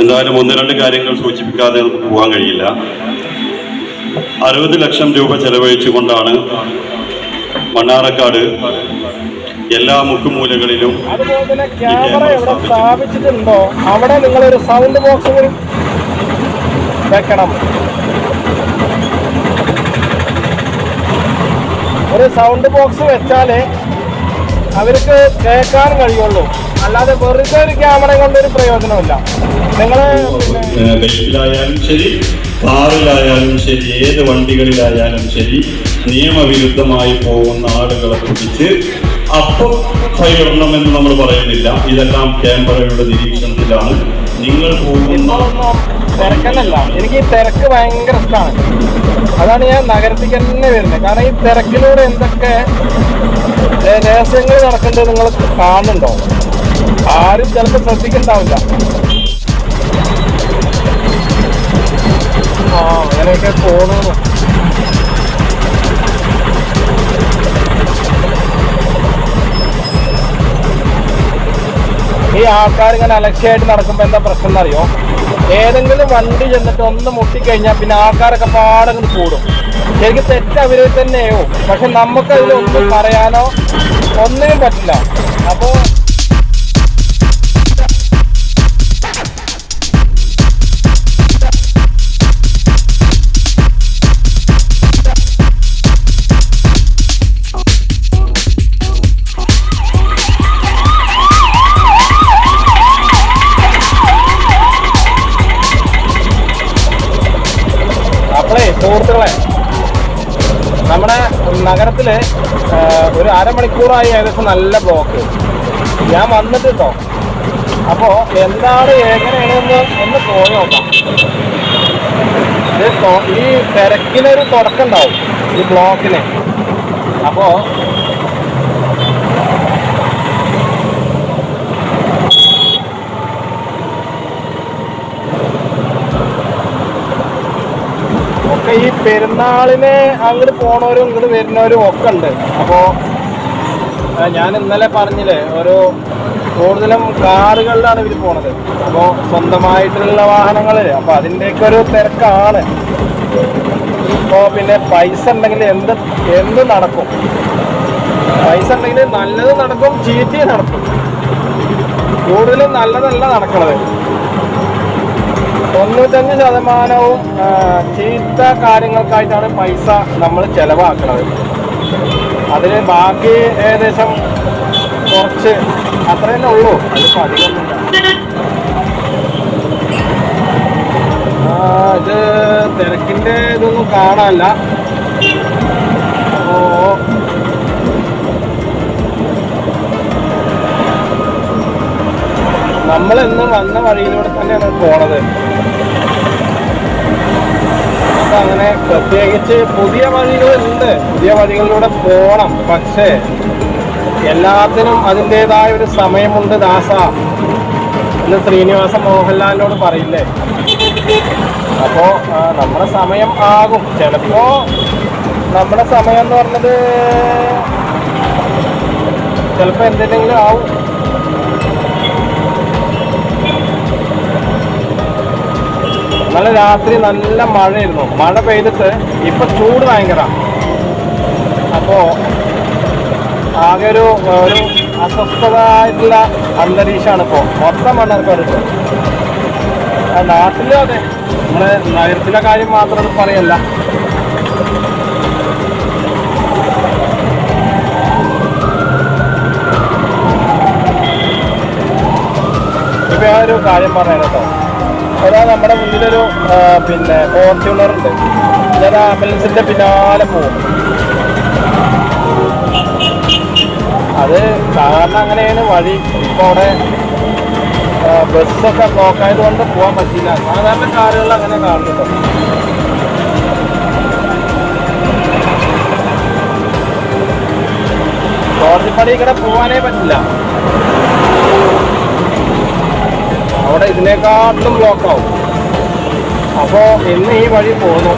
എന്തായാലും ഒന്ന് രണ്ട് കാര്യങ്ങൾ സൂചിപ്പിക്കാതെ നമുക്ക് പോകാൻ കഴിയില്ല. അറുപത് ലക്ഷം രൂപ ചെലവഴിച്ചുകൊണ്ടാണ് മണ്ണാറക്കാട് എല്ലാ മുക്കുമൂലകളിലും ക്യാമറ എവിടെ സ്ഥാപിച്ചിട്ടുണ്ടോ? അവിടെ നിങ്ങളൊരു സൗണ്ട് ബോക്സ് വെക്കണം. ഒരു സൗണ്ട് ബോക്സ് വെച്ചാലേ അവർക്ക് കേൾക്കാൻ കഴിയുള്ളൂ. അല്ലാതെ വെറുതെ ഒരു ക്യാമറ കൊണ്ടൊരു പ്രയോജനമില്ല നിങ്ങൾ പിന്നെ ബൈക്കിലായാലും ശരി കാറിലായാലും ശരി ഏത് വണ്ടികളിലായാലും ശരി നിയമവിരുദ്ധമായി പോകുന്ന ആളുകളെ പിടിച്ച് അപ്പം എന്ന് നമ്മൾ പറയുന്നില്ല. ഇതെല്ലാം ക്യാമറയുടെ നിരീക്ഷണത്തിലാണ്. നിങ്ങൾ പോകുന്ന തിരക്കല്ല തിരക്കല്ലല്ല. എനിക്ക് ഈ തിരക്ക് ഭയങ്കര ഇഷ്ടമാണ്. അതാണ് ഞാൻ നഗരത്തിൽ തന്നെ വരുന്നത്. കാരണം ഈ തിരക്കിലൂടെ എന്തൊക്കെ രഹസ്യങ്ങൾ നടക്കേണ്ടത് നിങ്ങൾ കാണുന്നുണ്ടോ? ആരും ചിലപ്പോൾ ശ്രദ്ധിക്കണ്ടാവില്ല. ആ അങ്ങനെയൊക്കെ പോകുന്നു ഈ ആൾക്കാർ ഇങ്ങനെ അലക്ഷ്യമായിട്ട് നടക്കുമ്പോൾ എന്താ പ്രശ്നം എന്നറിയോ? ഏതെങ്കിലും വണ്ടി ചെന്നിട്ട് ഒന്ന് മുട്ടിക്കഴിഞ്ഞാൽ പിന്നെ ആൾക്കാരൊക്കെ പാടങ്ങ് കൂടും. ശരിക്കും തെറ്റ് അവരെ തന്നെയോ? പക്ഷെ നമുക്ക് അതിലൊന്നും പറയാനോ ഒന്നിനും പറ്റില്ല. അപ്പോൾ സുഹൃത്തുക്കളെ നമ്മുടെ നഗരത്തിൽ ആ, ഒരു അരമണിക്കൂറായി ഏകദേശം നല്ല ബ്ലോക്ക്. ഞാൻ വന്നിട്ട് കേട്ടോ അപ്പോ എന്താണ് എങ്ങനെയാണെന്ന് ഒന്ന് പോയി നോക്കാം. ഈ തിരക്കിനൊരു തുടക്കം ഉണ്ടാവും ഈ ബ്ലോക്കിന്. അപ്പോ ഈ പെരുന്നാളിന് അങ്ങോട്ട് പോണവരും ഇങ്ങോട്ട് വരുന്നവരും ഒക്കെ ഉണ്ട്. അപ്പോൾ ഞാൻ ഇന്നലെ പറഞ്ഞില്ലേ ഒരു കൂടുതലും കാറുകളിലാണ് ഇവർ പോണത്. അപ്പോൾ സ്വന്തമായിട്ടുള്ള വാഹനങ്ങളിൽ അപ്പോൾ അതിന്റെയൊക്കെ ഒരു തിരക്കാണ്. ഇപ്പോൾ പിന്നെ പൈസ ഉണ്ടെങ്കിൽ എന്ത് എന്ത് നടക്കും? പൈസ ഉണ്ടെങ്കിൽ നല്ലത് നടക്കും ചീറ്റി നടക്കും. കൂടുതലും നല്ലതല്ല നടക്കണത്. തൊണ്ണൂറ്റഞ്ച് ശതമാനവും ചീത്ത കാര്യങ്ങൾക്കായിട്ടാണ് പൈസ നമ്മൾ ചെലവാക്കുന്നത് അതിന് ബാക്കി ഏകദേശം കുറച്ച് അത്ര തന്നെ ഉള്ളൂ ആ, ഇത് തിരക്കിന്റെ ഇതൊന്നും കാണാനല്ല. ഓ നമ്മളെന്നും വന്ന വഴിയിലൂടെ തന്നെയാണ് പോണത്. അപ്പൊ അങ്ങനെ പ്രത്യേകിച്ച് പുതിയ വഴികളുണ്ട്. പുതിയ വഴികളിലൂടെ പോകണം പക്ഷേ എല്ലാത്തിനും അതിന്റെതായ ഒരു സമയമുണ്ട് ദാസ. എന്ന് ശ്രീനിവാസ മോഹൻലാലിനോട് പറയില്ലേ? അപ്പോൾ നമ്മുടെ സമയം ആകും. ചിലപ്പോ നമ്മുടെ സമയം എന്ന് പറഞ്ഞത് ചിലപ്പോൾ എന്തെങ്കിലും ആവും. ഇന്നലെ രാത്രി നല്ല മഴയായിരുന്നു. മഴ പെയ്തിട്ട് ഇപ്പം ചൂട് ഭയങ്കര. അപ്പോൾ ആകെ ഒരു ഒരു അസ്വസ്ഥതായിട്ടുള്ള അന്തരീക്ഷമാണ് ഇപ്പോൾ മൊത്തം മണ്ണാർക്കാട് നാട്ടിലും അതെ. നമ്മുടെ നഗരത്തിലെ കാര്യം മാത്രം പറയല്ല. ഇപ്പൊ ഒരു കാര്യം പറയാം കേട്ടോ. അതാ നമ്മുടെ മുന്നിലൊരു പിന്നെ ഫോർച്യൂണർ ഉണ്ട് ഞാൻ ആംബുലൻസിന്റെ പിന്നാലെ പോകും അത് സാധാരണ അങ്ങനെയാണ് വഴി. ഇപ്പോൾ അവിടെ ബസ്സൊക്കെ ബ്ലോക്ക് ആയതുകൊണ്ട് പോകാൻ പറ്റില്ല സാധാരണ കാറുകൾ അങ്ങനെ കാണുന്നുണ്ടോ. കോടതിപ്പടി ഇവിടെ പോകാനേ പറ്റില്ല. അവിടെ ഇതിനേക്കാട്ടിലും ബ്ലോക്ക് ആവും. അപ്പോൾ ഇന്ന് ഈ വഴി പോകുന്നു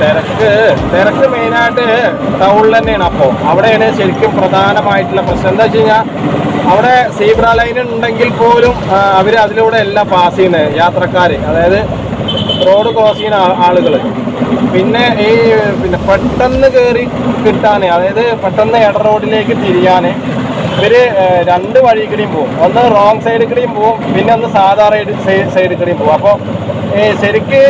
തിരക്ക് തിരക്ക് മെയിനായിട്ട് ടൗണിൽ തന്നെയാണ് അപ്പോൾ അവിടെയാണ് ശരിക്കും പ്രധാനമായിട്ടുള്ള പ്രശ്നം. എന്താ വെച്ച് കഴിഞ്ഞാൽ അവിടെ സീബ്ര ലൈൻ ഉണ്ടെങ്കിൽ പോലും അവർ അതിലൂടെ എല്ലാം പാസ് ചെയ്യുന്നത് യാത്രക്കാർ അതായത് റോഡ് ക്രോസ് ചെയ്യുന്ന ആളുകൾ പിന്നെ ഈ പിന്നെ പെട്ടെന്ന് കയറി കിട്ടാൻ അതായത് പെട്ടെന്ന് ഇട റോഡിലേക്ക് തിരിയാൻ ഇവർ രണ്ട് വഴി കൂടിയും പോകും ഒന്ന് റോങ് സൈഡിൽ കൂടിയും പോകും പിന്നെ ഒന്ന് സാധാ റൈഡ് സൈഡിൽ കൂടിയും പോകും അപ്പോൾ ശരിക്ക്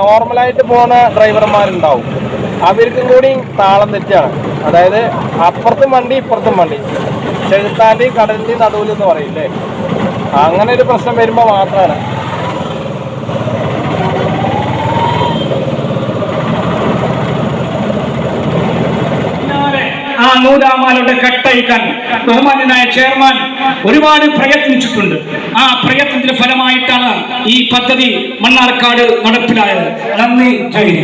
നോർമലായിട്ട് പോകുന്ന ഡ്രൈവർമാരുണ്ടാവും. അവർക്കും കൂടി താളം തെറ്റാണ്. അതായത് അപ്പുറത്തും വണ്ടി ഇപ്പുറത്തും വണ്ടി. ചെകുത്താന്റെയും കടലിന്റെയും നടുവിൽ എന്ന് പറയില്ലേ? അങ്ങനെ ഒരു പ്രശ്നം വരുമ്പോൾ മാത്രമാണ് പിന്നാലെ ആ നൂലാമാലയുടെ കെട്ടയക്കാൻ ബഹുമാന്യനായ ചെയർമാൻ ഒരുപാട് പ്രയത്നിച്ചിട്ടുണ്ട്. ആ പ്രയത്നത്തിന്റെ ഫലമായിട്ടാണ് ഈ പദ്ധതി മണ്ണാർക്കാട് നടപ്പിലായത്. നന്ദി ജയ്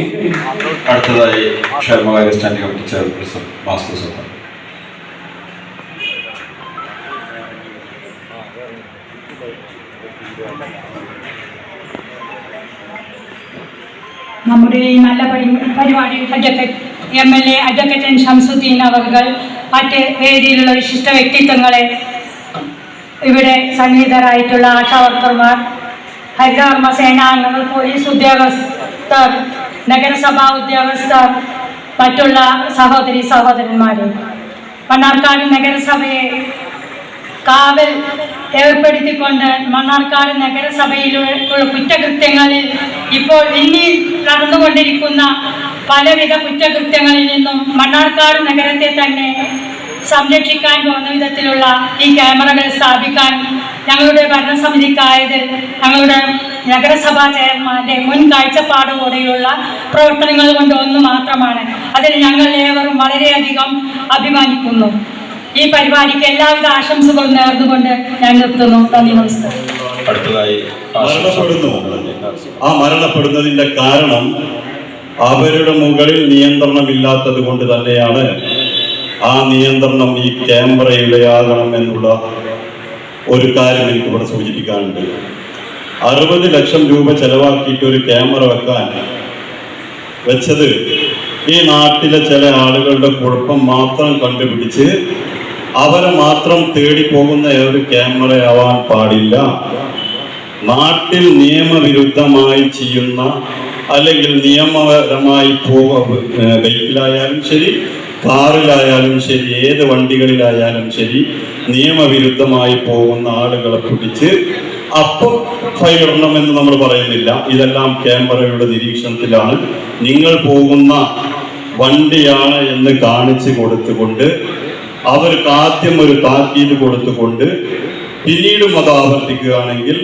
അടുത്തതായി ക്ഷേമകാര്യ സ്റ്റാൻഡിംഗ് കമ്മിറ്റി ചെയർപേഴ്സൺ വാസ്തു നമ്മുടെ ഈ നല്ല പരി പരിപാടി advocate M L A advocate Shamsuddin അവർകൾ മറ്റ് വേദിയിലുള്ള വിശിഷ്ട വ്യക്തിത്വങ്ങളെ ഇവിടെ സന്നിഹിതരായിട്ടുള്ള ആശാവർക്കർമാർ ഹരിതകർമ്മ സേനാംഗങ്ങൾ പോലീസ് ഉദ്യോഗസ്ഥർ നഗരസഭാ ഉദ്യോഗസ്ഥർ മറ്റുള്ള സഹോദരി സഹോദരന്മാരെ. മണ്ണാർക്കാട് നഗരസഭയെ കാവൽ ഏർപ്പെടുത്തിക്കൊണ്ട് മണ്ണാർക്കാട് നഗരസഭയിലുള്ള കുറ്റകൃത്യങ്ങളിൽ ഇപ്പോൾ ഇനി നടന്നുകൊണ്ടിരിക്കുന്ന പലവിധ കുറ്റകൃത്യങ്ങളിൽ നിന്നും മണ്ണാർക്കാട് നഗരത്തെ തന്നെ സംരക്ഷിക്കാൻ പോകുന്ന വിധത്തിലുള്ള ഈ ക്യാമറകൾ സ്ഥാപിക്കാൻ ഞങ്ങളുടെ ഭരണസമിതിക്കായതിൽ ഞങ്ങളുടെ നഗരസഭാ ചെയർമാന്റെ മുൻ കാഴ്ചപ്പാടോടെയുള്ള പ്രവർത്തനങ്ങൾ കൊണ്ട് ഒന്ന് മാത്രമാണ്. അതിൽ ഞങ്ങൾ ഏവരും വളരെയധികം അഭിമാനിക്കുന്നു. ഈ പരിപാടിക്ക് എല്ലാവിധ ആശംസകളും നേർന്നുകൊണ്ട് ഞാൻ നിർത്തുന്നു. നന്ദി നമസ്കാരം. അടുത്തതായി മരണപ്പെടുന്നു. ആ മരണപ്പെടുന്നതിന്റെ കാരണം അവരുടെ മുകളിൽ നിയന്ത്രണമില്ലാത്തത് കൊണ്ട് തന്നെയാണ് ആ നിയന്ത്രണം ഈ ക്യാമറയിലെയാകണം എന്നുള്ള ഒരു കാര്യം എനിക്ക് ഇവിടെ സൂചിപ്പിക്കാനുണ്ട്. അറുപത് ലക്ഷം രൂപ ചെലവാക്കിയിട്ട് ഒരു ക്യാമറ വെക്കാൻ വെച്ചത് ഈ നാട്ടിലെ ചില ആളുകളുടെ കുഴപ്പം മാത്രം കണ്ടുപിടിച്ച് അവരെ മാത്രം തേടി പോകുന്ന ഒരു ക്യാമറയാവാൻ പാടില്ല. നാട്ടിൽ നിയമവിരുദ്ധമായി ചെയ്യുന്ന അല്ലെങ്കിൽ നിയമപരമായി ബൈക്കിലായാലും ശരി കാറിലായാലും ശരി ഏത് വണ്ടികളിലായാലും ശരി നിയമവിരുദ്ധമായി പോകുന്ന ആളുകളെ പിടിച്ച് അപ്പം ഫയലിടണമെന്ന് നമ്മൾ പറയുന്നില്ല. ഇതെല്ലാം ക്യാമറയുടെ നിരീക്ഷണത്തിലാണ്. നിങ്ങൾ പോകുന്ന വണ്ടിയാണ് എന്ന് കാണിച്ചു കൊടുത്തുകൊണ്ട് അവർക്ക് ആദ്യം ഒരു താക്കീത് കൊടുത്തുകൊണ്ട് പിന്നീടും അത് ആവർത്തിക്കുകയാണെങ്കിൽ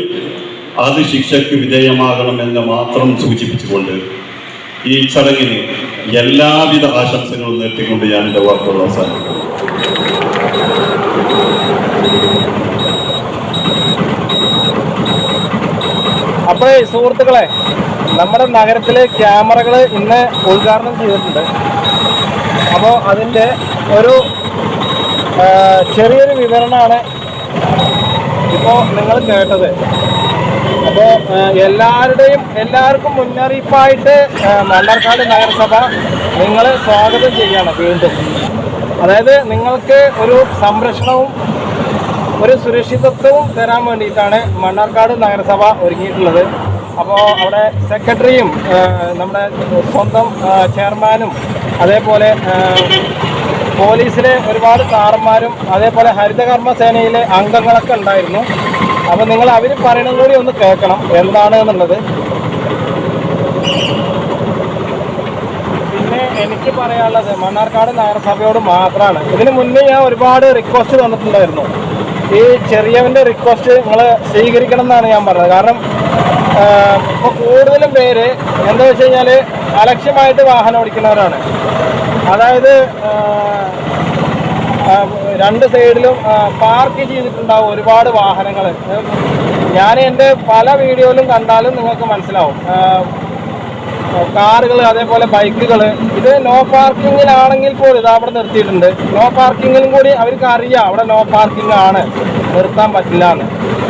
അത് ശിക്ഷയ്ക്ക് വിധേയമാകണമെന്ന് മാത്രം സൂചിപ്പിച്ചുകൊണ്ട് ഈ ചടങ്ങിന് എല്ലാവിധ ആശംസകളും നേട്ടിക്കൊണ്ട് ഞാൻ എന്റെ വാക്കുകൾ അവസാനിക്കുന്നു അപ്പോഴേ സുഹൃത്തുക്കളെ നമ്മുടെ നഗരത്തിലെ ക്യാമറകൾ ഇന്ന് ഉദ്ഘാടനം ചെയ്തിട്ടുണ്ട്. അപ്പോൾ അതിന്റെ ഒരു ചെറിയൊരു വിവരണമാണ് ഇപ്പോൾ നിങ്ങൾ കേട്ടത്. അപ്പോൾ എല്ലാവരുടെയും എല്ലാവർക്കും മുന്നറിയിപ്പായിട്ട് മണ്ണാർക്കാട് നഗരസഭ നിങ്ങൾ സ്വാഗതം ചെയ്യണം വീണ്ടും. അതായത് നിങ്ങൾക്ക് ഒരു സംരക്ഷണവും ഒരു സുരക്ഷിതത്വവും തരാൻ വേണ്ടിയിട്ടാണ് മണ്ണാർക്കാട് നഗരസഭ ഒരുങ്ങിയിട്ടുള്ളത്. അപ്പോൾ അവിടെ സെക്രട്ടറിയും നമ്മുടെ സ്വന്തം ചെയർമാനും അതേപോലെ പോലീസിലെ ഒരുപാട് സാറന്മാരും അതേപോലെ ഹരിതകർമ്മ സേനയിലെ അംഗങ്ങളൊക്കെ ഉണ്ടായിരുന്നു. അപ്പോൾ നിങ്ങൾ അവർ പറയണത് കൂടി ഒന്ന് കേൾക്കണം എന്താണ് എന്നുള്ളത്. പിന്നെ എനിക്ക് പറയാനുള്ളത് മണ്ണാർക്കാട് നഗരസഭയോട് മാത്രമാണ് ഇതിന് മുന്നേ ഞാൻ ഒരുപാട് റിക്വസ്റ്റ് തന്നിട്ടുണ്ടായിരുന്നു. ഈ ചെറിയവന്റെ റിക്വസ്റ്റ് നിങ്ങൾ സ്വീകരിക്കണം എന്നാണ് ഞാൻ പറഞ്ഞത്. കാരണം ഇപ്പോൾ കൂടുതലും പേര് എന്താ വെച്ച് കഴിഞ്ഞാൽ അലക്ഷ്യമായിട്ട് വാഹനം ഓടിക്കുന്നവരാണ്. അതായത് രണ്ട് സൈഡിലും പാർക്ക് ചെയ്തിട്ടുണ്ടാവും ഒരുപാട് വാഹനങ്ങൾ ഞാൻ എന്റെ പല വീഡിയോയിലും കണ്ടാലും നിങ്ങൾക്ക് മനസ്സിലാവും. കാറുകൾ അതേപോലെ ബൈക്കുകൾ ഇത് നോ പാർക്കിങ്ങിലാണെങ്കിൽ പോലും ഇത് അവിടെ നിർത്തിയിട്ടുണ്ട്. നോ പാർക്കിങ്ങിലും കൂടി അവർക്ക് അറിയാം അവിടെ നോ പാർക്കിംഗ് ആണ്. നിർത്താൻ പറ്റില്ല എന്ന്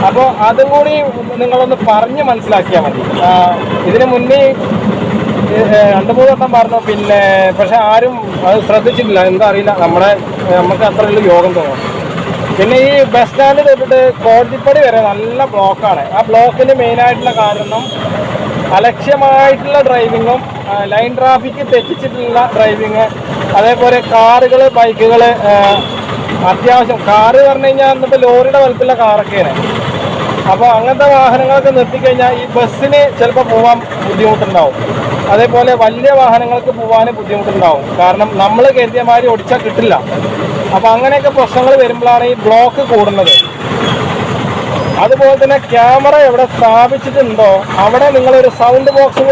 അപ്പോൾ അതും കൂടി നിങ്ങളൊന്ന് പറഞ്ഞ് മനസ്സിലാക്കിയാൽ മതി. ഇതിന് മുന്നേ രണ്ട് മൂന്ന് വട്ടം പറഞ്ഞു പിന്നെ പക്ഷെ ആരും അത് ശ്രദ്ധിച്ചിട്ടില്ല. എന്താ അറിയില്ല. നമ്മുടെ നമുക്ക് അത്രയുള്ള യോഗം തോന്നും പിന്നെ ഈ ബസ് സ്റ്റാൻഡ് തൊട്ടിട്ട് കോടതിപ്പടി വരെ നല്ല ബ്ലോക്കാണ് ആ ബ്ലോക്കിന് മെയിനായിട്ടുള്ള കാരണം അലക്ഷ്യമായിട്ടുള്ള ഡ്രൈവിങ്ങും ലൈൻ ട്രാഫിക് തെറ്റിച്ചിട്ടുള്ള ഡ്രൈവിങ് അതേപോലെ കാറുകൾ ബൈക്കുകൾ അത്യാവശ്യം. കാറ് പറഞ്ഞു കഴിഞ്ഞാൽ ഇന്നിപ്പോൾ ലോറിയുടെ വലുപ്പമുള്ള കാറൊക്കെയാണ്. അപ്പോൾ അങ്ങനത്തെ വാഹനങ്ങളൊക്കെ നിർത്തിക്കഴിഞ്ഞാൽ ഈ ബസ്സിന് ചിലപ്പോൾ പോകാൻ ബുദ്ധിമുട്ടുണ്ടാവും. അതേപോലെ വലിയ വാഹനങ്ങൾക്ക് പോകാൻ ബുദ്ധിമുട്ടുണ്ടാവും. കാരണം നമ്മൾ കരുതിയ മാതിരി കിട്ടില്ല. അപ്പോൾ അങ്ങനെയൊക്കെ പ്രശ്നങ്ങൾ വരുമ്പോഴാണ് ഈ ബ്ലോക്ക് കൂടുന്നത്. അതുപോലെ തന്നെ ക്യാമറ എവിടെ സ്ഥാപിച്ചിട്ടുണ്ടോ അവിടെ നിങ്ങളൊരു സൗണ്ട് ബോക്സ്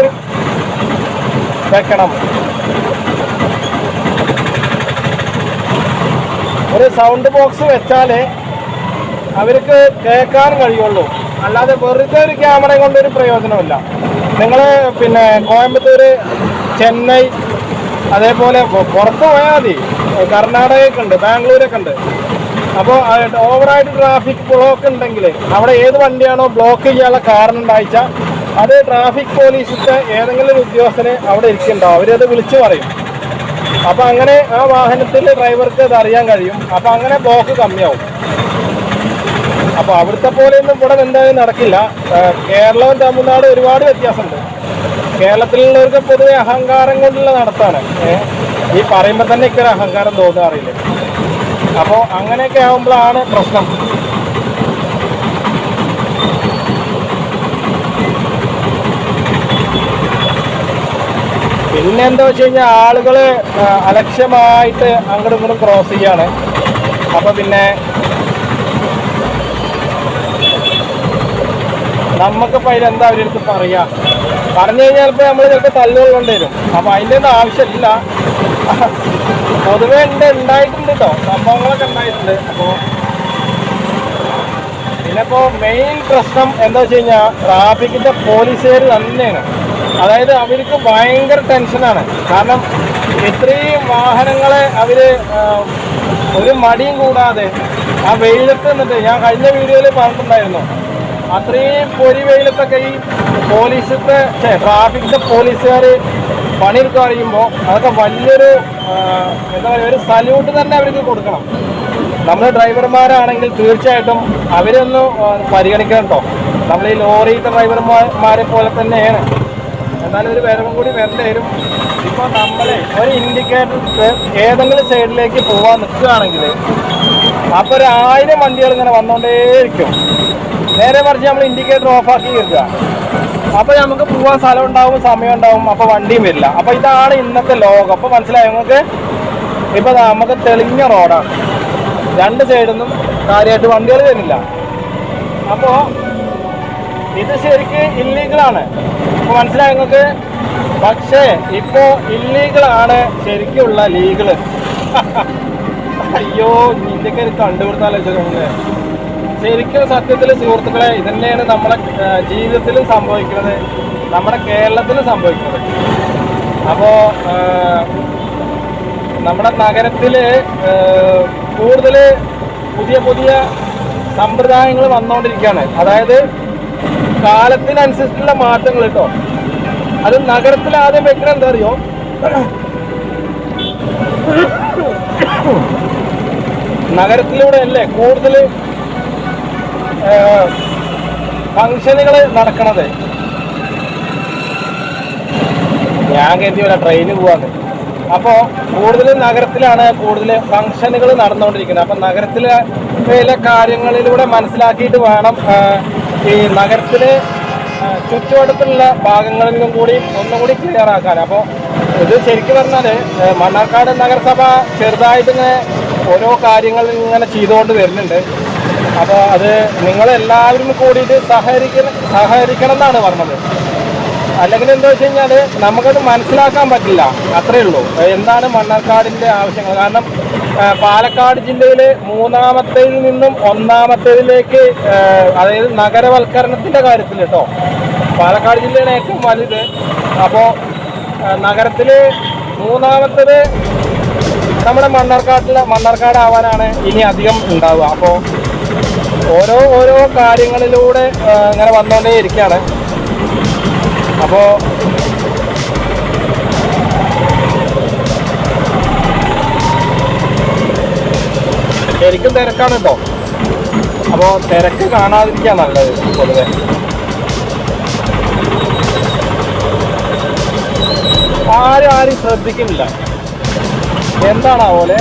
വെക്കണം. ഒരു സൗണ്ട് ബോക്സ് വെച്ചാലേ അവർക്ക് കേൾക്കാൻ കഴിയുള്ളൂ. അല്ലാതെ വെറുതെ ഒരു ക്യാമറ കൊണ്ടൊരു പ്രയോജനമില്ല. നിങ്ങൾ പിന്നെ കോയമ്പത്തൂർ ചെന്നൈ അതേപോലെ പുറത്ത് പോയാൽ മതി. കർണാടകയൊക്കെ ഉണ്ട് ബാംഗ്ലൂരൊക്കെ ഉണ്ട് അപ്പോൾ ഓവറായിട്ട് ട്രാഫിക് ബ്ലോക്ക് ഉണ്ടെങ്കിൽ അവിടെ ഏത് വണ്ടിയാണോ ബ്ലോക്ക് ചെയ്യാനുള്ള കാരണം ഉണ്ടായിച്ച അത് ട്രാഫിക് പോലീസിന്റെ ഏതെങ്കിലും ഒരു ഉദ്യോഗസ്ഥന് അവിടെ ഇരിക്കുന്നുണ്ടാവും. അവരത് വിളിച്ചു പറയും. അപ്പോൾ അങ്ങനെ ആ വാഹനത്തിൽ ഡ്രൈവർക്ക് അത് അറിയാൻ കഴിയും. അപ്പോൾ അങ്ങനെ ബ്ലോക്ക് കമ്മിയാവും. അപ്പോൾ അവിടുത്തെ പോലെയൊന്നും ഇവിടെ എന്തായാലും നടക്കില്ല. കേരളവും തമിഴ്നാട് ഒരുപാട് വ്യത്യാസമുണ്ട്. കേരളത്തിലുള്ളവർക്ക് പൊതുവെ അഹങ്കാരം കൊണ്ടുള്ള നടത്താണ്. ഈ പറയുമ്പോൾ തന്നെ ഇക്കൊരു അഹങ്കാരം തോന്നാറില്ല അപ്പോൾ അങ്ങനെയൊക്കെ ആകുമ്പോഴാണ് പ്രശ്നം. പിന്നെ എന്താ വെച്ച് കഴിഞ്ഞാൽ ആളുകൾ അലക്ഷ്യമായിട്ട് അങ്ങോട്ടും ഇങ്ങോട്ടും ക്രോസ് ചെയ്യാണ്. അപ്പോൾ പിന്നെ നമുക്കിപ്പോൾ അതിലെന്താ അവരെടുത്ത് പറയാ? പറഞ്ഞു കഴിഞ്ഞാൽ ഇപ്പോൾ നമ്മൾ ചിലപ്പോൾ തല്ലുകൊള്ളേണ്ടി വരും അപ്പോൾ അതിന്റെ ഒന്നും ആവശ്യമില്ല. പൊതുവെ ഉണ്ട് ഉണ്ടായിട്ടുണ്ട് കേട്ടോ സംഭവങ്ങളൊക്കെ ഉണ്ടായിട്ടുണ്ട്. അപ്പോൾ പിന്നെ ഇപ്പോൾ മെയിൻ പ്രശ്നം എന്താ വെച്ച് കഴിഞ്ഞാൽ ട്രാഫിക്കിന്റെ പോലീസുകാർ തന്നെയാണ്. അതായത് അവർക്ക് ഭയങ്കര ടെൻഷനാണ് കാരണം ഇത്രയും വാഹനങ്ങളെ അവർ ഒരു മടിയും കൂടാതെ ആ വെയിലത്ത് നിന്നിട്ട് ഞാൻ കഴിഞ്ഞ വീഡിയോയിൽ പറഞ്ഞിട്ടുണ്ടായിരുന്നു. അത്രയും പൊരി വെയിലത്തൊക്കെ ഈ പോലീസത്തെ ട്രാഫിക്കിന്റെ പോലീസുകാർ പണിയെടുത്ത് പറയുമ്പോൾ അതൊക്കെ വലിയൊരു എന്താ പറയുക ഒരു സല്യൂട്ട് തന്നെ അവർക്ക് കൊടുക്കണം. നമ്മൾ ഡ്രൈവർമാരാണെങ്കിൽ തീർച്ചയായിട്ടും അവരൊന്ന് പരിഗണിക്കണം കേട്ടോ നമ്മൾ ഈ ലോറിയിലത്തെ ഡ്രൈവർമാരെ പോലെ തന്നെയാണ്. എന്നാലും ഒരു വിരവും കൂടി വരേണ്ടി വരും. ഇപ്പോൾ നമ്മൾ ഒരു ഇൻഡിക്കേറ്റർ ഏതെങ്കിലും സൈഡിലേക്ക് പോകാൻ നിൽക്കുകയാണെങ്കിൽ അപ്പോൾ ഒരു ആയിരം വണ്ടികൾ ഇങ്ങനെ വന്നുകൊണ്ടേയിരിക്കും നേരെ മറിച്ച് നമ്മൾ ഇൻഡിക്കേറ്റർ ഓഫ് ആക്കി കരുതുക. അപ്പോൾ നമുക്ക് പോകാൻ സ്ഥലം ഉണ്ടാവും സമയം ഉണ്ടാവും അപ്പോൾ വണ്ടിയും വരില്ല. അപ്പോൾ ഇതാണ് ഇന്നത്തെ ലോകം. അപ്പോൾ മനസ്സിലായോ നമുക്ക് ഇപ്പോൾ നമുക്ക് തെളിഞ്ഞ റോഡാണ് രണ്ട് സൈഡിൽ നിന്നും കാര്യമായിട്ട് വണ്ടികൾ വരുന്നില്ല. അപ്പോൾ ഇത് ശരിക്ക് ഇല്ലീഗലാണ് അപ്പോൾ മനസ്സിലായോ നിങ്ങൾക്ക്? പക്ഷേ ഇപ്പോ ഇല്ലീഗലാണ് ശരിക്കുള്ള ലീഗൾ അയ്യോ നിന്റെയൊക്കെ ഒരു കണ്ടുപിടുത്താലോ തോന്നുന്നത് ശരിക്കും സത്യത്തിൽ സുഹൃത്തുക്കളെ ഇതന്നെയാണ് നമ്മളെ ജീവിതത്തിൽ സംഭവിക്കുന്നത്. നമ്മുടെ കേരളത്തിലും സംഭവിക്കുന്നത്. അപ്പോൾ നമ്മുടെ നഗരത്തിൽ കൂടുതൽ പുതിയ പുതിയ സമ്പ്രദായങ്ങൾ വന്നുകൊണ്ടിരിക്കുകയാണ് അതായത് കാലത്തിനനുസരിച്ചുള്ള മാറ്റങ്ങൾ കേട്ടോ അത് നഗരത്തിൽ ആദ്യം വെക്കണ എന്താ അറിയോ? നഗരത്തിലൂടെ അല്ലേ കൂടുതൽ ഫങ്ഷനുകൾ നടക്കണത്. ഞാൻ കരുതി വരാം ട്രെയിന് പോവാന്ന്. അപ്പോൾ കൂടുതൽ നഗരത്തിലാണ് കൂടുതൽ ഫങ്ഷനുകൾ നടന്നുകൊണ്ടിരിക്കുന്നത്. അപ്പം നഗരത്തിലെ കാര്യങ്ങളിലൂടെ മനസ്സിലാക്കിയിട്ട് വേണം ഈ നഗരത്തിലെ ചുറ്റുവട്ടത്തിലുള്ള ഭാഗങ്ങളിൽ നിന്നും കൂടി ഒന്നും കൂടി ക്ലിയർ ആക്കാൻ. അപ്പോൾ ഇത് ശരിക്കും പറഞ്ഞാൽ മണ്ണാർക്കാട് നഗരസഭ ചെറുതായിട്ട് ഇങ്ങനെ ഓരോ കാര്യങ്ങൾ ഇങ്ങനെ ചെയ്തുകൊണ്ട് വരുന്നുണ്ട്. അപ്പോൾ അത് നിങ്ങളെല്ലാവരും കൂടിയിട്ട് സഹകരിക്കണം സഹകരിക്കണം എന്നാണ് പറഞ്ഞത്. അല്ലെങ്കിൽ എന്താ വെച്ച് കഴിഞ്ഞാൽ നമുക്കത് മനസ്സിലാക്കാൻ പറ്റില്ല. അത്രയേ ഉള്ളൂ. എന്താണ് മണ്ണാർക്കാടിന്റെ ആവശ്യങ്ങൾ? കാരണം പാലക്കാട് ജില്ലയിൽ മൂന്നാമത്തേതിൽ നിന്നും ഒന്നാമത്തേതിലേക്ക് അതായത് നഗരവൽക്കരണത്തിന്റെ കാര്യത്തിൽ കേട്ടോ പാലക്കാട് ജില്ലയാണ് ഏറ്റവും വലുത്. അപ്പോൾ നഗരത്തിൽ മൂന്നാമത്തേത് നമ്മുടെ മണ്ണാർക്കാട്ടിലെ മണ്ണാർക്കാട് ആവാനാണ് ഇനി അധികം ഉണ്ടാവുക. അപ്പോൾ ഓരോ ഓരോ കാര്യങ്ങളിലൂടെ ഇങ്ങനെ വന്നുകൊണ്ടേ ഇരിക്കുകയാണ് അപ്പോ ശരിക്കും തിരക്കാണ് കേട്ടോ അപ്പോ തിരക്ക് കാണാതിരിക്കുക നല്ലത് പൊതുവെ. ആരും ആരും ശ്രദ്ധിക്കുന്നില്ല. എന്താണ് പോലെ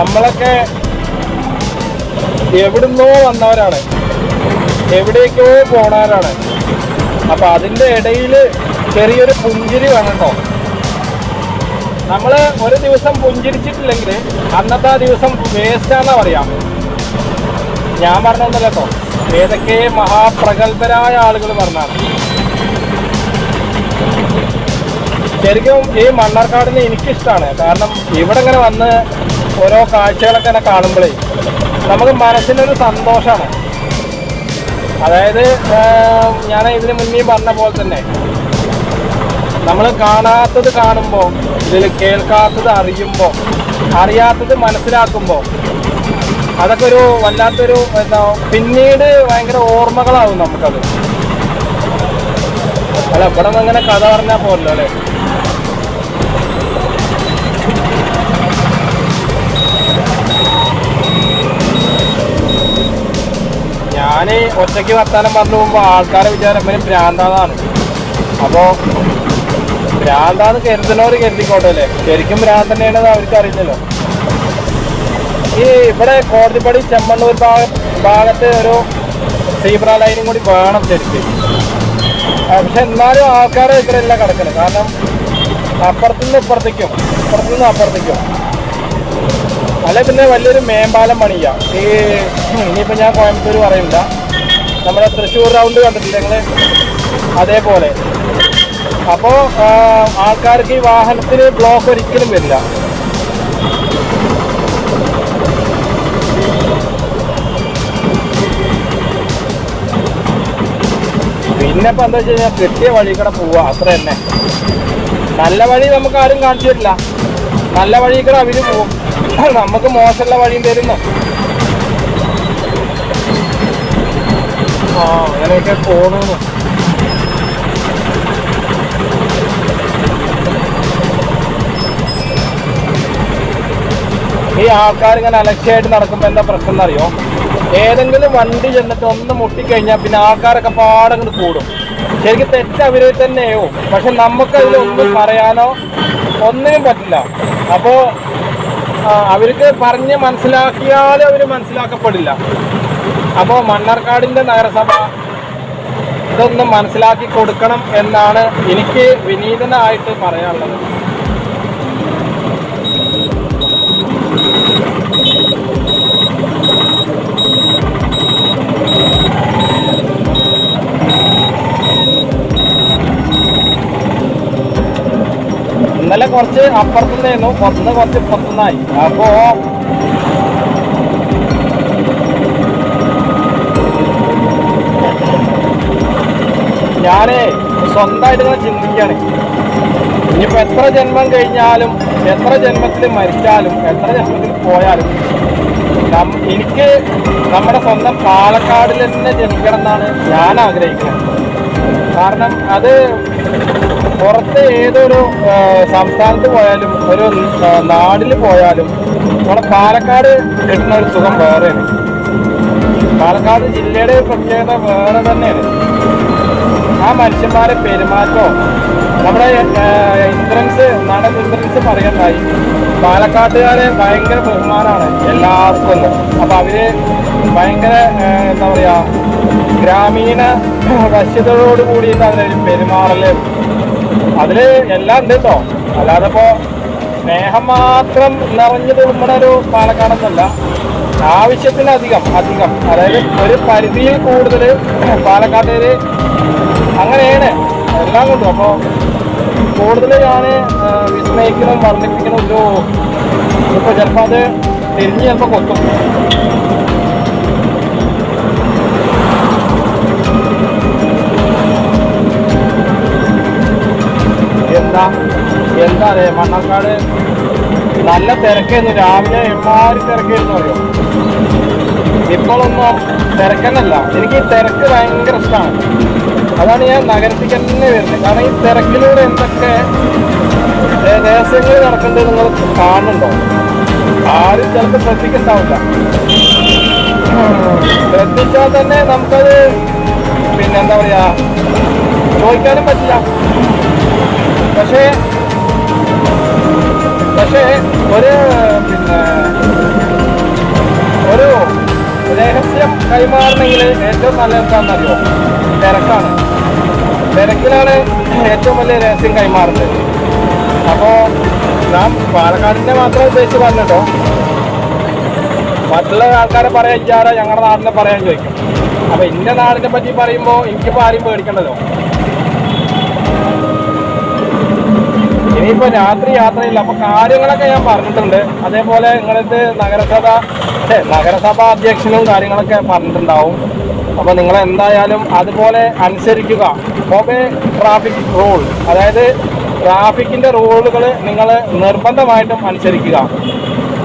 നമ്മളൊക്കെ എവിടുന്നോ വന്നവരാണ്. എവിടേക്കോ പോണവരാണ്. അപ്പൊ അതിന്റെ ഇടയിൽ ചെറിയൊരു പുഞ്ചിരി വേണം നമ്മൾ ഒരു ദിവസം പുഞ്ചിരിച്ചിട്ടില്ലെങ്കിൽ അന്നത്തെ ആ ദിവസം വേസ്റ്റാന്നാ പറയാം. ഞാൻ പറഞ്ഞൊന്നല്ല കേട്ടോ ഏതൊക്കെ മഹാപ്രഗത്ഭരായ ആളുകൾ പറഞ്ഞാണ്. ശരിക്കും ഈ മണ്ണാർക്കാടിന് എനിക്കിഷ്ടമാണ് കാരണം ഇവിടെ ഇങ്ങനെ വന്ന് ഓരോ കാഴ്ചകളൊക്കെ ഇങ്ങനെ കാണുമ്പോഴേ നമുക്ക് മനസ്സിനൊരു സന്തോഷമാണ് അതായത് ഞാൻ ഇതിന് മുന്നേ പറഞ്ഞ പോലെ തന്നെ നമ്മൾ കാണാത്തത് കാണുമ്പോൾ ഇതിൽ കേൾക്കാത്തത് അറിയുമ്പോൾ അറിയാത്തത് മനസ്സിലാക്കുമ്പോൾ അതൊക്കെ ഒരു വല്ലാത്തൊരു എന്താ പിന്നീട് ഭയങ്കര ഓർമ്മകളാവും നമുക്കത്. അല്ല ഇവിടെ നിന്ന് അങ്ങനെ കഥ പറഞ്ഞാൽ പോലല്ലോ അല്ലേ? ഒറ്റയ്ക്ക് വർത്താനം പറഞ്ഞു പോകുമ്പോൾ ആൾക്കാരെ വിചാരം ഇവന് ഭ്രാന്താന്നാണ്. അപ്പോൾ ഭ്രാന്താന്ന് കരുതുന്നവർ കരുതിക്കോട്ടെ അല്ലേ ശരിക്കും ഭ്രാന്ത് തന്നെയാണെന്ന് അവർക്ക് അറിയില്ലല്ലോ. ഈ ഇവിടെ കോടതിപ്പടി ചെമ്മണ്ണൂർ ഭാഗ ഭാഗത്ത് ഒരു സീബ്ര ലൈനും കൂടി വേണം ശരിക്കും. പക്ഷെ എന്നാലും ആൾക്കാർ ഇത്രയല്ല കിടക്കുന്നത് കാരണം അപ്പുറത്തുനിന്ന് ഇപ്പുറത്തേക്കും ഇപ്പുറത്തുനിന്ന് അപ്പുറത്തേക്കും. അല്ലെ പിന്നെ വലിയൊരു മേമ്പാലം പണിയാം ഈ ഇനിയിപ്പോൾ ഞാൻ കോയമ്പത്തൂർ പറയില്ല. നമ്മുടെ തൃശ്ശൂർ റൗണ്ട് കണ്ടിട്ടില്ല അതേപോലെ. അപ്പോ ആൾക്കാർക്ക് ഈ വാഹനത്തിന് ബ്ലോക്ക് ഒരിക്കലും വരില്ല. പിന്നെ ഇപ്പം എന്താ വെച്ച് കഴിഞ്ഞാൽ കിട്ടിയ വഴി കൂടെ പോവുക അത്ര തന്നെ. നല്ല വഴി നമുക്ക് ആരും കാണിച്ചു തരില്ല നല്ല വഴി കൂടെ അവർ പോവും. നമുക്ക് മോശമുള്ള വഴിയും തരുന്നു. അങ്ങനെയൊക്കെ പോണു. ഈ ആൾക്കാർ ഇങ്ങനെ അലക്ഷ്യമായിട്ട് നടക്കുമ്പോൾ എന്താ പ്രശ്നം എന്നറിയോ? ഏതെങ്കിലും വണ്ടി ചെന്നിട്ട് ഒന്ന് മുട്ടിക്കഴിഞ്ഞാൽ പിന്നെ ആൾക്കാരൊക്കെ പാടങ്ങോട്ട് കൂടും. ശരിക്കും തെറ്റ് അവരെ തന്നെയോ? പക്ഷെ നമുക്ക് അതിലൊന്നും പറയാനോ ഒന്നിനും പറ്റില്ല. അപ്പോൾ അവർക്ക് പറഞ്ഞ് മനസ്സിലാക്കിയാലും അവർ മനസ്സിലാക്കപ്പെടില്ല. അപ്പോൾ മണ്ണാർക്കാടിന്റെ നഗരസഭ ഇതൊന്നും മനസ്സിലാക്കി കൊടുക്കണം എന്നാണ് എനിക്ക് വിനീതനായിട്ട് പറയാനുള്ളത്. ഇന്നലെ കുറച്ച് അപ്പുറത്തുനിന്നായിരുന്നു പുറത്തുനിന്ന് കുറച്ച് പുറത്തുനിന്നായി അപ്പോ ഞാനേ സ്വന്തമായിട്ട് ഇങ്ങനെ ചിന്തിക്കുകയാണ്. ഇനിയിപ്പോൾ എത്ര ജന്മം കഴിഞ്ഞാലും എത്ര ജന്മത്തിൽ മരിച്ചാലും എത്ര ജന്മത്തിൽ പോയാലും എനിക്ക് നമ്മുടെ സ്വന്തം പാലക്കാടിൽ തന്നെ ജനിക്കണം എന്നാണ് ഞാൻ ആഗ്രഹിക്കുന്നത്. കാരണം അത് പുറത്ത് ഏതൊരു സംസ്ഥാനത്ത് പോയാലും ഒരു നാടിൽ പോയാലും നമ്മുടെ പാലക്കാട് കിട്ടുന്ന ഒരു സുഖം വേറെയാണ്. പാലക്കാട് ജില്ലയുടെ പ്രത്യേകത വേറെ തന്നെയാണ്. മനുഷ്യന്മാരെ പെരുമാറ്റോ? നമ്മുടെ ഇൻഷുറൻസ് നടൻ ഇൻഷുറൻസ് പറയണ്ടായി പാലക്കാട്ടുകാരെ ഭയങ്കര ബഹുമാനമാണ് എല്ലാവർക്കും അപ്പം അവർ ഭയങ്കര എന്താ പറയാ ഗ്രാമീണ വശ്യതയോട് കൂടിയിട്ട് അവരൊരു പെരുമാറൽ. അതിൽ എല്ലാം ഉണ്ട് കേട്ടോ അല്ലാതെ ഇപ്പോ സ്നേഹം മാത്രം നിറഞ്ഞു നമ്മുടെ ഒരു പാലക്കാടെന്നല്ല. ആവശ്യത്തിലധികം അധികം അതായത് ഒരു പരിധിയിൽ കൂടുതൽ പാലക്കാട്ടുകാര് അങ്ങനെയാണ്. എല്ലാം കൊണ്ടും അപ്പോൾ കൂടുതൽ ഞാൻ വിസ്മയിക്കണം വർണിപ്പിക്കണം ഒരു ഇപ്പോൾ ചിലപ്പോൾ അത് തിരിഞ്ഞ് ചിലപ്പോൾ കൊത്തും. എന്താ എന്താ അറിയാം? മണ്ണാർക്കാട് നല്ല തിരക്കായിരുന്നു. രാവിലെ എമ്മാരി തിരക്കായിരുന്നു അറിയോ? ഇപ്പോഴൊന്നും തിരക്കന്നല്ല. എനിക്ക് ഈ തിരക്ക് ഭയങ്കര ഇഷ്ടമാണ് അതാണ് ഞാൻ നഗരത്തിലേക്ക് തന്നെ വരുന്നത്. കാരണം ഈ തിരക്കിലൂടെ എന്തൊക്കെ രഹസ്യങ്ങൾ നടക്കേണ്ടത് നിങ്ങൾ കാണുന്നുണ്ടോ? ആരും ചിലപ്പോൾ ശ്രദ്ധിക്കുന്നുണ്ടാവില്ല ശ്രദ്ധിച്ചാൽ തന്നെ നമുക്കത് പിന്നെ എന്താ പറയാ ചോദിക്കാനും പറ്റില്ല. പക്ഷേ പക്ഷേ ഒരു പിന്നെ ഒരു രഹസ്യം കൈമാറണമെങ്കിൽ ഏറ്റവും നല്ല എന്താണെന്നറിയോ? തിരക്കാണ്. തിരക്കിലാണ് ഏറ്റവും വലിയ രഹസ്യം കൈമാറുന്നത്. അപ്പോൾ നാം പാലക്കാടിനെ മാത്രം ഉദ്ദേശിച്ച് പറഞ്ഞിട്ടോ മറ്റുള്ള ആൾക്കാരെ പറയാൻ ഇല്ലാതെ ഞങ്ങളുടെ നാടിനെ പറയാൻ ചോദിക്കും. അപ്പോൾ ഇന്റെ നാടിനെ പറ്റി പറയുമ്പോൾ എനിക്കിപ്പോൾ ആരും പേടിക്കണ്ടല്ലോ. ഇനിയിപ്പോൾ രാത്രി യാത്രയില്ല. അപ്പോൾ കാര്യങ്ങളൊക്കെ ഞാൻ പറഞ്ഞിട്ടുണ്ട്. അതേപോലെ നിങ്ങളത് നഗരസഭ നഗരസഭാ അധ്യക്ഷനും കാര്യങ്ങളൊക്കെ പറഞ്ഞിട്ടുണ്ടാവും. അപ്പോൾ നിങ്ങൾ എന്തായാലും അതുപോലെ അനുസരിക്കുക. ഒബേ ട്രാഫിക് റൂൾ അതായത് ട്രാഫിക്കിന്റെ റൂളുകൾ നിങ്ങൾ നിർബന്ധമായിട്ടും അനുസരിക്കുക.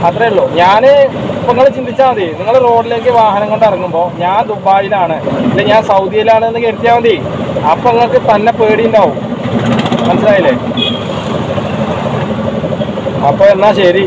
അത്രേ ഉള്ളൂ. ഞാൻ ഇപ്പം നിങ്ങൾ ചിന്തിച്ചാൽ മതി. നിങ്ങൾ റോഡിലേക്ക് വാഹനം കൊണ്ട് ഇറങ്ങുമ്പോൾ ഞാൻ ദുബായിലാണ്. അല്ലെ ഞാൻ സൗദിയിലാണ് എന്ന് കരുതിയാൽ മതി. അപ്പം നിങ്ങൾക്ക് തന്നെ പേടിയുണ്ടാവും. മനസ്സിലായില്ലേ? അപ്പോൾ എന്നാൽ ശരി.